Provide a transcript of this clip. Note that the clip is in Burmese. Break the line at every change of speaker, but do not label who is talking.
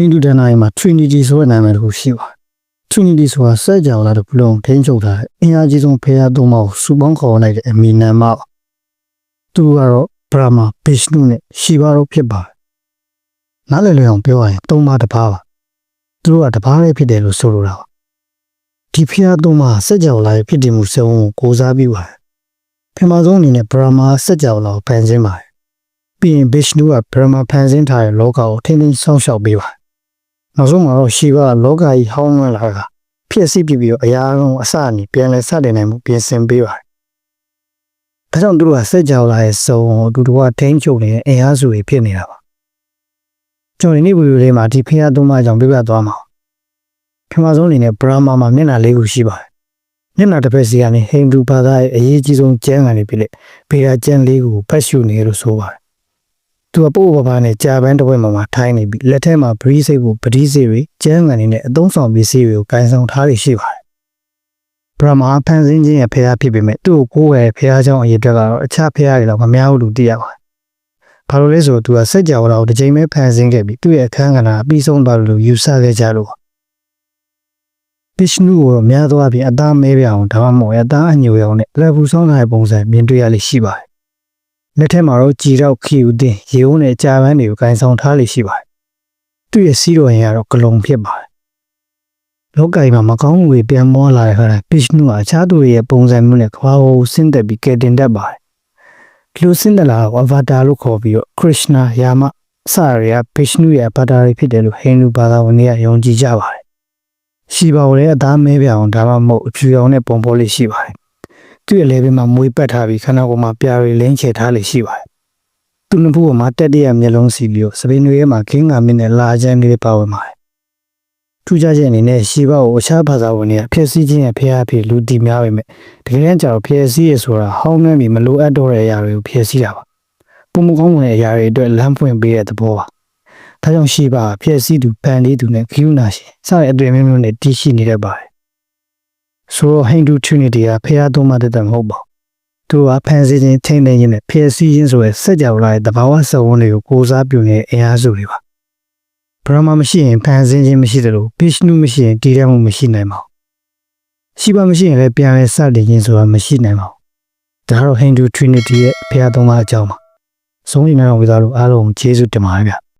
ိန္ဒူဒဏ္ဍာရီမှာ Trinity ဆိုတဲ့နာမည်တစ်ခုရှိပါတယ် Trinity ဆိုတာစက်ကြောလာတစ်ခုလုံးထိန်းချုပ်ထားတဲ့အင်အားကြီးဆုံးဖရာသုံးပါးကိုစုပေါင်းခေါ်လိုက်တဲ့အမီနာမပါသူကတော့ Brahma Vishnu နဲ့ Shiva တို့ဖြစ်ပါတယ်နားလည်လည်အောင်ပြောရရင်သုံးပါးတစ်ပါးပါသူတို့ကတစ်ပါးလေးဖြစ်တယ်လို့ဆိုလိုတာပါဒီဖရာသုံးပါးစက်ကြောလာရဲ့ဖြစ်တည်မှုစုံကိုကိုးစားပြီးပါတယ်ပထမဆုံးအနေနဲ့ Brahma စက်ကြောလာကိုဖန်ဆင်းပါတယ်ပြီးရင် Vishnu က Brahma ဖန်ဆင်းထားတဲ့လောကကိုထိန်းသိမ်းဆောင်ရှောက်ပေးပါတယ် နောက်ဆုံးမှာတော့ Shiva ကလောကကြီးဟောင်းလွှမ်းလာတာဖြစ်စီပြီးပြီးတော့အရာလုံးအစအနီပြန်လဲစတင်နိုင်မှုပြင်ဆင်ပေးပါတယ်။ဒါကြောင့်သူတို့ကစက်ကြောလာရဲ့စုံကိုသူတို့ကထိန်းချုပ်နေတဲ့အင်အားစုတွေဖြစ်နေတာပါ။ကျွန်တော်ဒီနေ့ဗီဒီယိုလေးမှာဒီဖျားသုံးပါးကြောင့်ပြပြသွားမှာ။ပထမဆုံးအနေနဲ့ဘရာမာမှာမျက်နှာလေးခုရှိပါတယ်။မျက်နှာတစ်ဖက်စီကနေဟိန္ဒူဘာသာရဲ့အရေးကြီးဆုံးကျမ်းဂန်တွေဖြစ်တဲ့ဘေရာကျမ်းလေးခုကိုဖတ်ရှုနေလို့ဆိုပါတယ်။ သူကပို့ပပနဲ့ကြာပန်းတစ်ဝက်မှာထိုင်းနေပြီးလက်ထဲမှာဗရီးစိတ်ကိုဗရီးစိတ်တွေကျန်းကန်နေတဲ့အသုံးဆောင်ပစ္စည်းတွေကိုကန်ဆောင်ထားရရှိပါတယ်ဗြဟ္မာဖန်ဆင်းခြင်းရဲ့ဖရာဖြစ်ပေမဲ့သူ့ကိုကိုယ်ရဲ့ဖရာကြောင့်အရေးတက်ကတော့အခြားဖရာတွေတော့မများဘူးလို့သိရပါတယ်ဘာလို့လဲဆိုတော့သူကစက်ကြော်တော်ကိုတစ်ချိန်ပဲဖန်ဆင်းခဲ့ပြီးသူ့ရဲ့အခန်းကဏ္ဍပြီးဆုံးသွားလို့ယူဆခဲ့ကြလို့ပစ္စနုကိုတော့များသောအားဖြင့်အသားမဲပြောင်ဒါမှမဟုတ်အသားအညိုရောင်နဲ့လက်ဘူးဆောင်တဲ့ပုံစံမြင်တွေ့ရလိမ့်ရှိပါတယ် လက်ထက်မှာတော့ကြည်တော့ခီဦးတင်ရေဦးနဲ့ကြာပန်းတွေကိုကန်ဆောင်ထားလိမ့်ရှိပါတယ်။သူ့ရဲ့စီးတော်ရင်ကတော့ဂလုံဖြစ်ပါတယ်။လောကကြီးမှာမကောင်းမှုတွေပြန်မောလာတဲ့ခါတိုင်း Vishnu ကအခြားသူတွေရဲ့ပုံစံမျိုးနဲ့ကဘာကိုဆင်းသက်ပြီးကယ်တင်တတ်ပါတယ်။ဒီလိုဆင်းသက်လာတော့ Avatar လို့ခေါ်ပြီးတော့ Krishna, Yama စရရ Vishnu ရဲ့ Avatar တွေဖြစ်တယ်လို့ဟိန္ဒူဘာသာဝင်တွေကယုံကြည်ကြပါတယ်။ရှိပါကိုလည်းအသားမဲပြအောင်ဒါမှမဟုတ်အဖြူရောင်နဲ့ပုံပေါ်လေးရှိပါတယ်။ သူ့ရဲ့လေဘင်းမှာမွေးပတ်ထားပြီးခန္ဓာကိုယ်မှာပြာတွေလင်းချေထားလေးရှိပါတယ်။သူ့နှစ်ဖူးပေါ်မှာတက်တရမျက်လုံးစီပြီးတော့စပင်းတွေထဲမှာခင်းငါမင်းနဲ့လာချမ်းလေးပါဝင်ပါတယ်။ထူးခြားချက်အနေနဲ့ရှီဘကိုအခြားဘာသာဝင်တွေကဖျက်ဆီးခြင်းရဲ့ဖျားအဖြစ်လူတီများပေမဲ့တကယ်တမ်းကျတော့ဖျက်ဆီးရဆိုတာဟောင်းနှမ်းပြီးမလိုအပ်တော့တဲ့အရာတွေကိုဖျက်ဆီးတာပါ။ပုံမကောင်းတဲ့အရာတွေအတွက်လမ်းဖွင့်ပေးတဲ့သဘောပါ။ဒါကြောင့်ရှီဘကဖျက်ဆီးသူဖန်လေးသူနဲ့ဂိယူနာရှင်စတဲ့အတွေ့အမျိုးမျိုးနဲ့တည်ရှိနေတတ်ပါတယ်။ ဆိုတော့ဟိန္ဒူ Trinity ကဖျားသုံးပါးတဲ့မဟုတ်ပါဘူး။သူကဖန်ဆီးခြင်းထိန်းသိမ်းခြင်းနဲ့ဖျက်ဆီးခြင်းဆိုတဲ့စက်ကြောလာတဲ့တဘာဝစဝန်းတွေကိုကိုးစားပြုနေတဲ့အင်အားစုတွေပါ။ဘရမမရှိရင်ဖန်ဆင်းခြင်းမရှိတယ်လို့ဘိရှနုမရှိရင်တည်ရမှုမရှိနိုင်ပါဘူး။ရှိပါမရှိရင်လည်းပြန်လဲစတင်ခြင်းဆိုတာမရှိနိုင်ပါဘူး။ဒါကတော့ဟိန္ဒူ Trinity ရဲ့ဖျားသုံးပါးအကြောင်းပါ။ဆုံးနေအောင်ဝိသားလို့အားလုံးကျေးဇူးတင်ပါတယ်ဗျ။